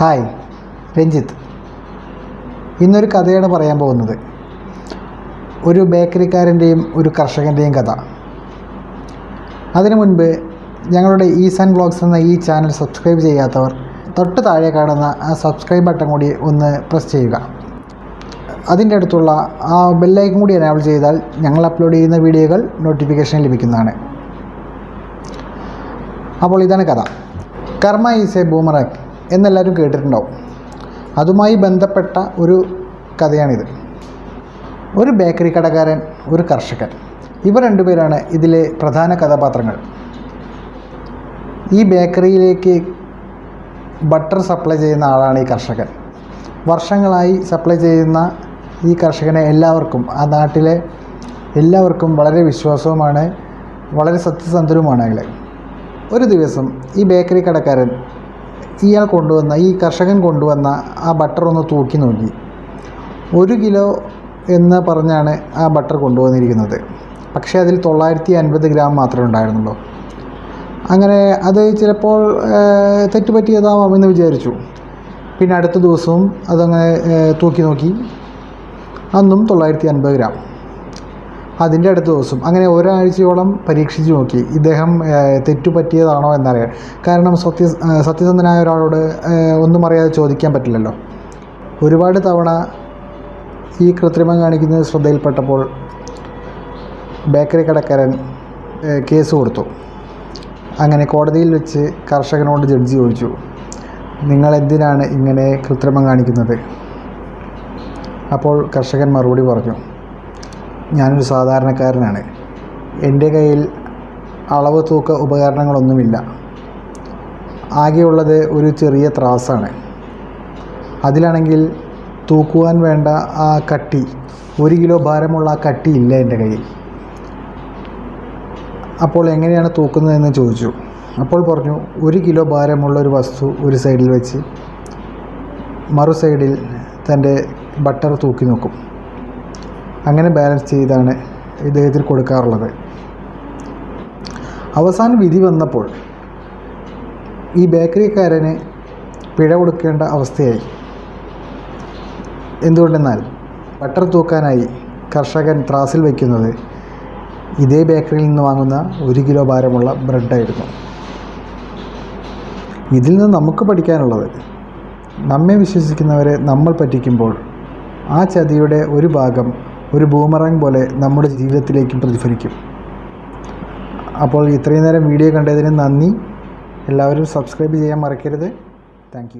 Hi Ranjith. ഇന്നൊരു കഥയാണ് പറയാൻ പോകുന്നത്. ഒരു ബേക്കറിക്കാരന്റെയും ഒരു കർഷകന്റെയും കഥ. അതിനു മുൻപ് ഞങ്ങളുടെ ഈ സൺ വ്ളോഗ്സ് എന്ന ഈ ചാനൽ സബ്സ്ക്രൈബ് ചെയ്യാത്തവർ തൊട്ട് താഴെ കാണുന്ന ആ സബ്സ്ക്രൈബ് ബട്ടൺ കൂടി ഒന്ന് പ്രസ് ചെയ്യുക. അതിന്റെ അടുത്തുള്ള ആ ബെല്ലൈക്കും കൂടി എനാബിൾ ചെയ്താൽ ഞങ്ങൾ അപ്ലോഡ് ചെയ്യുന്ന വീഡിയോകൾ നോട്ടിഫിക്കേഷൻ ലഭിക്കുന്നതാണ്. അപ്പോൾ ഇതാണ് കഥ. കർമ്മ ഈസ് എ ബൂമറാക്ക് എന്നെല്ലാവരും കേട്ടിട്ടുണ്ടാവും. അതുമായി ബന്ധപ്പെട്ട ഒരു കഥയാണിത്. ഒരു ബേക്കറി കടക്കാരൻ ഒരു കർഷകൻ. ഇവർ രണ്ടുപേരാണ് ഇതിലെ പ്രധാന കഥാപാത്രങ്ങൾ. ഈ ബേക്കറിയിലേക്ക് ബട്ടർ സപ്ലൈ ചെയ്യുന്ന ആളാണ് ഈ കർഷകൻ. വർഷങ്ങളായി സപ്ലൈ ചെയ്യുന്ന ഈ കർഷകനെ എല്ലാവർക്കും ആ നാട്ടിലെ എല്ലാവർക്കും വളരെ വിശ്വാസവുമാണ് വളരെ സത്യസന്ധരുമാണ് അയാൾ ഒരു ദിവസം ഈ ബേക്കറി കടക്കാരൻ ഇയാൾ കൊണ്ടുവന്ന ഈ കർഷകൻ കൊണ്ടുവന്ന ആ ബട്ടർ ഒന്ന് തൂക്കി നോക്കി. ഒരു കിലോ എന്ന് പറഞ്ഞാണ് ആ ബട്ടർ കൊണ്ടുവന്നിരിക്കുന്നത്. പക്ഷേ അതിൽ തൊള്ളായിരത്തി അൻപത് ഗ്രാം മാത്രമേ ഉണ്ടായിരുന്നുള്ളൂ. അങ്ങനെ അത് ചിലപ്പോൾ തെറ്റുപറ്റിയതാവാം എന്ന് വിചാരിച്ചു. പിന്നെ അടുത്ത ദിവസവും അതങ്ങനെ തൂക്കി നോക്കി. അന്നും തൊള്ളായിരത്തി അൻപത് ഗ്രാം. അതിന്റെ അടുത്ത ദിവസം. അങ്ങനെ ഒരാഴ്ചയോളം പരീക്ഷിച്ച് നോക്കി. ഇദ്ദേഹം തെറ്റു തെറ്റുപറ്റിയതാണോ എന്നറിയാൻ. കാരണം സത്യ സത്യസന്ധനായ ഒരാളോട് ഒന്നും അറിയാതെ ചോദിക്കാൻ പറ്റില്ലല്ലോ. ഒരുപാട് തവണ ഈ കൃത്രിമം കാണിക്കുന്നത് ശ്രദ്ധയിൽപ്പെട്ടപ്പോൾ ബേക്കറി കടക്കാരൻ കേസ് കൊടുത്തു. അങ്ങനെ കോടതിയിൽ വെച്ച് കർഷകനോട് ജഡ്ജി ചോദിച്ചു നിങ്ങൾ എന്തിനാണ് ഇങ്ങനെ കൃത്രിമം കാണിക്കുന്നത്? അപ്പോൾ കർഷകൻ മറുപടി പറഞ്ഞു ഞാനൊരു സാധാരണക്കാരനാണ്. എന്റെ കയ്യിൽ അളവ് തൂക്ക ഉപകരണങ്ങളൊന്നുമില്ല. ആകെയുള്ളത് ഒരു ചെറിയ ത്രാസാണ്. അതിലാണെങ്കിൽ തൂക്കുവാൻ വേണ്ട ആ കട്ടി ഒരു കിലോ ഭാരമുള്ള ആ കട്ടി ഇല്ല എന്റെ കയ്യിൽ. അപ്പോൾ എങ്ങനെയാണ് തൂക്കുന്നതെന്ന് ചോദിച്ചു. അപ്പോൾ പറഞ്ഞു ഒരു കിലോ ഭാരമുള്ള ഒരു വസ്തു ഒരു സൈഡിൽ വെച്ച് മറു സൈഡിൽ തന്റെ ബട്ടർ തൂക്കി നോക്കും. അങ്ങനെ ബാലൻസ് ചെയ്താണ് ഇദ്ദേഹത്തിന് കൊടുക്കാറുള്ളത്. അവസാന വിധി വന്നപ്പോൾ ഈ ബേക്കറിക്കാരന് പിഴ കൊടുക്കേണ്ട അവസ്ഥയായി. എന്തുകൊണ്ടെന്നാൽ ബട്ടർ തൂക്കാനായി കർഷകൻ ത്രാസിൽ വയ്ക്കുന്നത് ഇതേ ബേക്കറിയിൽ നിന്ന് വാങ്ങുന്ന ഒരു കിലോ ഭാരമുള്ള ബ്രെഡായിരുന്നു. ഇതിൽ നിന്ന് നമുക്ക് പഠിക്കാനുള്ളത് നമ്മെ വിശ്വസിക്കുന്നവരെ നമ്മൾ പറ്റിക്കുമ്പോൾ ആ ചതിയുടെ ഒരു ഭാഗം ഒരു ബൂമറാങ് പോലെ നമ്മുടെ ജീവിതത്തിലേക്കും പ്രതിഫലിക്കും. അപ്പോൾ ഇത്രയും നേരം വീഡിയോ കണ്ടതിന് നന്ദി. എല്ലാവരും സബ്സ്ക്രൈബ് ചെയ്യാൻ മറക്കരുത്. താങ്ക്